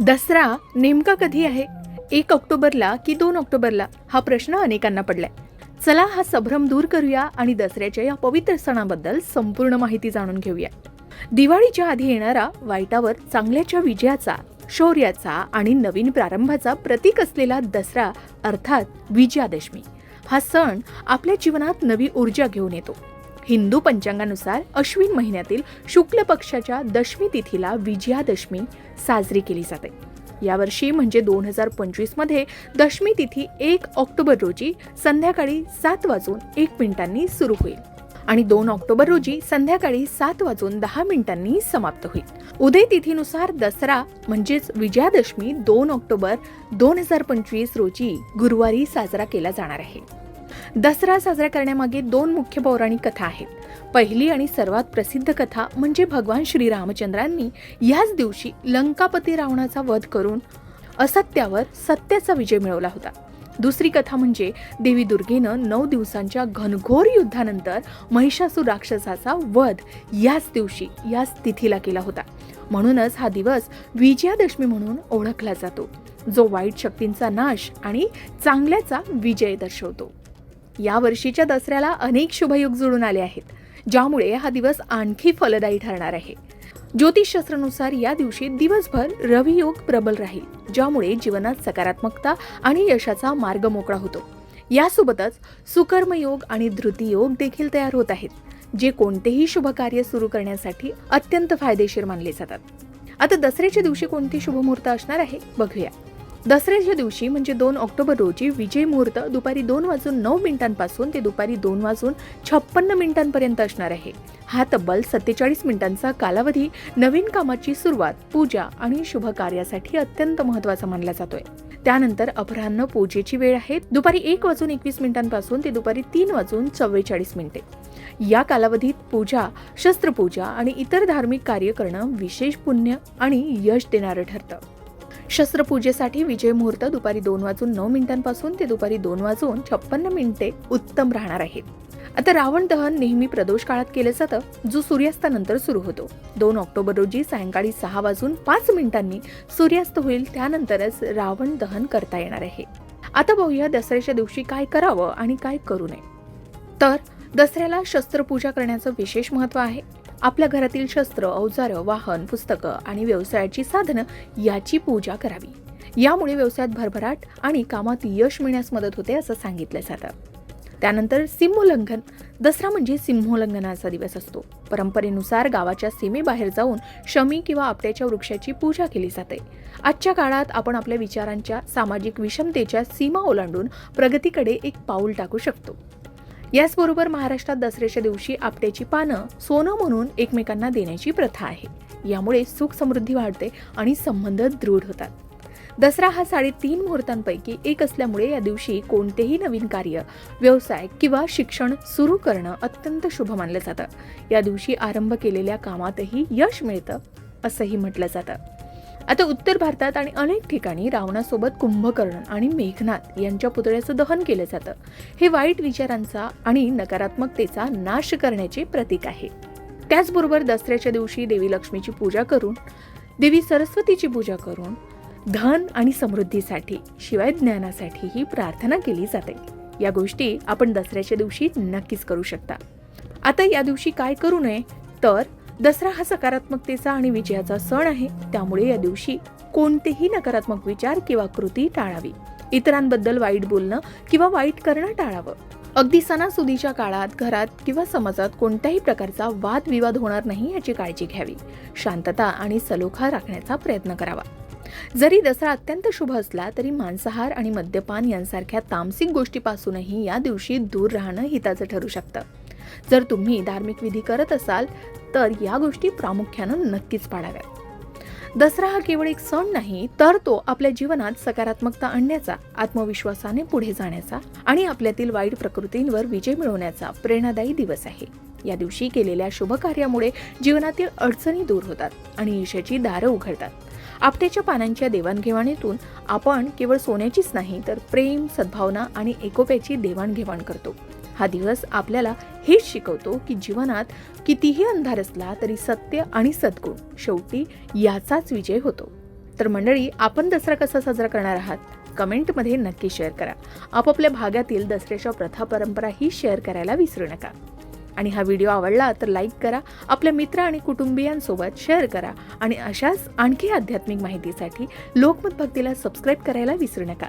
दसरा नेमका कधी आहे? एक ऑक्टोबरला की दोन ऑक्टोबरला? हा प्रश्न अनेकांना पडलाय. चला हा संभ्रम दूर करूया आणि दसऱ्याच्या या पवित्र सणाबद्दल संपूर्ण माहिती जाणून घेऊया. दिवाळीच्या आधी येणारा वाईटावर चांगल्याच्या विजयाचा शौर्याचा आणि नवीन प्रारंभाचा प्रतीक असलेला दसरा अर्थात विजयादशमी हा सण आपल्या जीवनात नवी ऊर्जा घेऊन येतो. हिंदू पंचांगानुसार अश्विन महिन्यातील शुक्ल पक्षाच्या दशमी तिथीला विजयादशमी साजरी केली जाते. यावर्षी म्हणजे दोन हजार पंचवीसमध्ये दशमी तिथी एक ऑक्टोबर रोजी संध्याकाळी सात वाजून एक मिनिटांनी सुरू होईल आणि दोन ऑक्टोबर रोजी संध्याकाळी सात वाजून दहा मिनिटांनी समाप्त होईल. उदय तिथीनुसार दसरा म्हणजेच विजयादशमी दोन ऑक्टोबर दोन हजार पंचवीस रोजी गुरुवारी साजरा केला जाणार आहे. दसरा साजरा करण्यामागे दोन मुख्य पौराणिक कथा आहेत. पहिली आणि सर्वात प्रसिद्ध कथा म्हणजे भगवान श्रीरामचंद्रांनी याच दिवशी लंकापती रावणाचा वध करून असत्यावर सत्याचा विजय मिळवला होता. दुसरी कथा म्हणजे देवी दुर्गेनं नऊ दिवसांच्या घनघोर युद्धानंतर महिषासूर राक्षसाचा वध याच दिवशी याच तिथीला केला होता. म्हणूनच हा दिवस विजयादशमी म्हणून ओळखला जातो. जो वाईट शक्तींचा नाश आणि चांगल्याचा विजय दर्शवतो. या वर्षीच्या दसऱ्याला अनेक शुभयोग जुळून आले आहेत ज्यामुळे हा दिवस आणखी फलदायी ठरणार आहे. ज्योतिषशास्त्रानुसार या दिवशी दिवसभर रवियोग प्रबल राहील ज्यामुळे जीवनात सकारात्मकता आणि यशाचा मार्ग मोकळा होतो. यासोबतच सुकर्मयोग आणि धृतीयोग देखील तयार होत आहेत जे कोणतेही शुभ कार्य सुरू करण्यासाठी अत्यंत फायदेशीर मानले जातात. आता दसऱ्याच्या दिवशी कोणती शुभमुहूर्त असणार आहे बघूया. दसऱ्याच्या दिवशी म्हणजे दोन ऑक्टोबर रोजी विजय मुहूर्त दुपारी दोन वाजून नऊ मिनिटांपासून ते दुपारी दोन वाजून छप्पन्न मिनिटांपर्यंत असणार आहे. हा तब्बल सत्तेचाळीस मिनिटांचा कालावधी नवीन कामाची सुरुवात पूजा आणि शुभ कार्यासाठी अत्यंत महत्त्वाचा मानला जातोय. त्यानंतर अपराह्न पूजेची वेळ आहे. दुपारी एक वाजून एकवीस मिनिटांपासून ते दुपारी तीन वाजून चव्वेचाळीस मिनिटे. या कालावधीत पूजा शस्त्रपूजा आणि इतर धार्मिक कार्य करणं विशेष पुण्य आणि यश देणारं ठरतं. शस्त्रपूजेसाठी विजय मुहूर्त दुपारी दोन वाजून नऊ मिनिटांपासून ते दुपारी दोन वाजून छप्पन्न मिनिटे उत्तम राहणार आहेत आता रावण दहन नेहमी प्रदोष काळात केलं जातं जो सूर्यास्तानंतर सुरू होतो. दोन ऑक्टोबर रोजी सायंकाळी सहा वाजून पाच मिनिटांनी सूर्यास्त होईल त्यानंतरच रावण दहन करता येणार आहे. आता बघूया दसऱ्याच्या दिवशी काय करावं आणि काय करू नये. तर दसऱ्याला शस्त्रपूजा करण्याचं विशेष महत्त्व आहे. आपल्या घरातील शस्त्र अवजारं वाहन पुस्तकं आणि व्यवसायाची साधनं याची पूजा करावी. यामुळे व्यवसायात भरभराट आणि कामात यश मिळण्यास मदत होते असं सांगितलं जातं. त्यानंतर सिंहोल्लंघन दसरा म्हणजे सिंहोल्लंघनाचा दिवस असतो. परंपरेनुसार गावाच्या सीमेबाहेर जाऊन शमी किंवा आपट्याच्या वृक्षाची पूजा केली जाते. आजच्या काळात आपण आपल्या विचारांच्या सामाजिक विषमतेच्या सीमा ओलांडून प्रगतीकडे एक पाऊल टाकू शकतो. याचबरोबर महाराष्ट्रात दसऱ्याच्या दिवशी आपट्याची पानं सोनं म्हणून एकमेकांना देण्याची प्रथा आहे. यामुळे सुख समृद्धी वाढते आणि संबंध दृढ होतात. दसरा हा साडेतीन मुहूर्तांपैकी एक असल्यामुळे या दिवशी कोणतेही नवीन कार्य व्यवसाय किंवा शिक्षण सुरू करणं अत्यंत शुभ मानलं जातं. या दिवशी आरंभ केलेल्या कामातही यश मिळतं असंही म्हटलं जातं. आता उत्तर भारतात आणि अनेक ठिकाणी रावणासोबत कुंभकर्ण आणि मेघनाथ यांच्या पुतळ्याचं दहन केलं जातं. हे वाईट विचारांचा आणि नकारात्मकतेचा नाश करण्याचे प्रतीक आहे. त्याचबरोबर दसऱ्याच्या दिवशी देवी लक्ष्मीची पूजा करून देवी सरस्वतीची पूजा करून धन आणि समृद्धीसाठी शिवाय ज्ञानासाठी ही प्रार्थना केली जाते. या गोष्टी आपण दसऱ्याच्या दिवशी नक्कीच करू शकता. आता या दिवशी काय करू नये? तर दसरा हा सकारात्मकतेचा आणि विजयाचा सण आहे. त्यामुळे या दिवशी कोणतेही नकारात्मक विचार किंवा कृती टाळावी. इतरांबद्दल वाईट बोलणं किंवा वाईट करणं टाळावं. अगदी सणासुदीच्या काळात घरात किंवा समाजात कोणत्याही प्रकारचा वादविवाद होणार नाही याची काळजी घ्यावी. शांतता आणि सलोखा राखण्याचा प्रयत्न करावा. जरी दसरा अत्यंत शुभ असला तरी मांसाहार आणि मद्यपान यांसारख्या तामसिक गोष्टीपासूनही या दिवशी दूर राहणं हिताचं ठरू शकतं. जर तुम्ही धार्मिक विधी करत असाल तर या गोष्टी प्रामुख्यानं नक्कीच पाळाव्यात दसरा हा केवळ एक सण नाही तर तो आपल्या जीवनात सकारात्मकता आणण्याचा आत्मविश्वासाने पुढे जाण्याचा आणि आपल्यातील वाईट प्रकृतींवर विजय मिळवण्याचा प्रेरणादायी दिवस आहे. या दिवशी केलेल्या शुभकार्यामुळे जीवनातील अडचणी दूर होतात आणि यशाची दारं उघडतात. आपट्याच्या पानांच्या देवाणघेवाणीतून आपण केवळ सोन्याचीच नाही तर प्रेम सद्भावना आणि एकोप्याची देवाणघेवाण करतो. हा दिवस आपल्याला हेच शिकवतो की जीवनात कितीही अंधार असला तरी सत्य आणि सद्गुण शेवटी याचाच विजय होतो. तर मंडळी आपण दसरा कसा साजरा करणार आहात? कमेंटमध्ये नक्की शेअर करा. आपापल्या भागातील दसऱ्याच्या प्रथा परंपराही शेअर करायला विसरू नका. आणि हा व्हिडिओ आवडला तर लाईक करा आपल्या मित्र आणि कुटुंबियांसोबत शेअर करा आणि अशाच आणखी आध्यात्मिक माहितीसाठी लोकमत भक्तीला सबस्क्राईब करायला विसरू नका.